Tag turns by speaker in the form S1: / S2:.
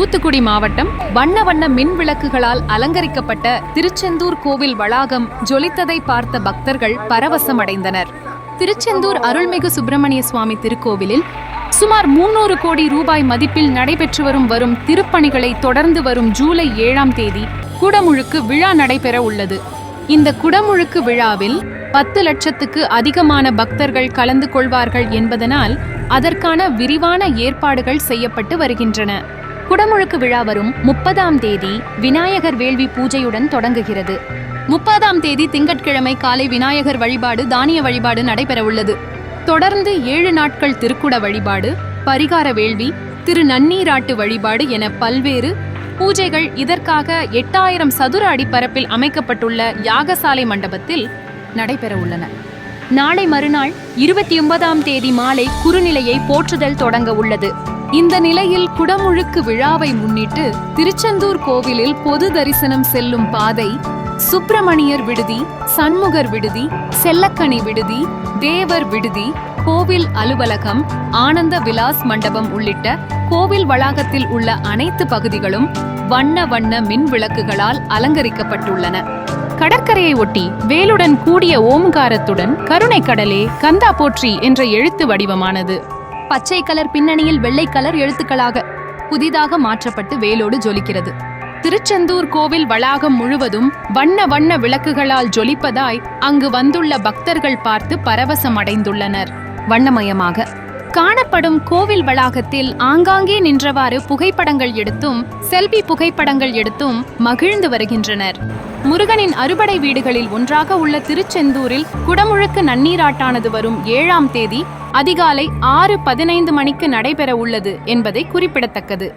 S1: தூத்துக்குடி மாவட்டம் வண்ண வண்ண மின் விளக்குகளால் அலங்கரிக்கப்பட்ட திருச்செந்தூர் கோவில் வளாகம் ஜொலித்ததை பார்த்த பக்தர்கள் பரவசமடைந்தனர். திருச்செந்தூர் அருள்மிகு சுப்பிரமணிய சுவாமி திருக்கோவிலில் சுமார் முன்னூறு கோடி ரூபாய் மதிப்பில் நடைபெற்று வரும் வரும் திருப்பணிகளை தொடர்ந்து வரும் ஜூலை ஏழாம் தேதி குடமுழுக்கு விழா நடைபெற உள்ளது. இந்த குடமுழுக்கு விழாவில் பத்து லட்சத்துக்கு அதிகமான பக்தர்கள் கலந்து கொள்வார்கள் என்பதனால் அதற்கான விரிவான ஏற்பாடுகள் செய்யப்பட்டு வருகின்றன. குடமுழுக்கு விழா வரும் முப்பதாம் தேதி விநாயகர் வேள்வி பூஜையுடன் தொடங்குகிறது. முப்பதாம் தேதி திங்கட்கிழமை காலை விநாயகர் வழிபாடு தானிய வழிபாடு நடைபெறவுள்ளது. தொடர்ந்து ஏழு நாட்கள் திருக்குட வழிபாடு பரிகார வேள்வி திரு நன்னீராட்டு வழிபாடு என பல்வேறு பூஜைகள் இதற்காக எட்டாயிரம் சதுர அடிப்பரப்பில் அமைக்கப்பட்டுள்ள யாகசாலை மண்டபத்தில் நடைபெற உள்ளன நாளை மறுநாள் இருபத்தி ஒன்பதாம் தேதி மாலை குறுநிலையை போற்றுதல் தொடங்க உள்ளது. இந்த நிலையில் குடமுழுக்கு விழாவை முன்னிட்டு திருச்செந்தூர் கோவிலில் பொது தரிசனம் செல்லும் பாதை சுப்பிரமணியர் விடுதி சண்முகர் விடுதி செல்லக்கனி விடுதி தேவர் விடுதி கோவில் அலுவலகம் ஆனந்த விலாஸ் மண்டபம் உள்ளிட்ட கோவில் வளாகத்தில் உள்ள அனைத்து பகுதிகளும் வண்ண வண்ண மின் விளக்குகளால் அலங்கரிக்கப்பட்டுள்ளன. கடற்கரையை ஒட்டி வேலுடன் கூடிய ஓம்காரத்துடன் கருணை கடலே கந்தா போற்றி என்ற எழுத்து வடிவமானது. பச்சை கலர் பின்னணியில் வெள்ளை கலர் எழுத்துக்களாக புதிதாக மாற்றப்பட்டு வேலோடு ஜொலிக்கிறது. திருச்செந்தூர் கோவில் வளாகம் முழுவதும் வண்ண வண்ண விளக்குகளால் ஜொலிப்பதாய் அங்கு வந்துள்ள பக்தர்கள் பார்த்து பரவசமடைந்துள்ளனர். வண்ணமயமாக. காணப்படும் கோவில் வளாகத்தில் ஆங்காங்கே நின்றவாறு புகைப்படங்கள் எடுத்தும் செல்பி புகைப்படங்கள் எடுத்தும் மகிழ்ந்து வருகின்றனர். முருகனின் அறுபடை வீடுகளில் ஒன்றாக உள்ள திருச்செந்தூரில் குடமுழுக்கு நன்னீராட்டானது வரும் ஏழாம் தேதி அதிகாலை ஆறு பதினைந்து மணிக்கு நடைபெற உள்ளது என்பதை குறிப்பிடத்தக்கது.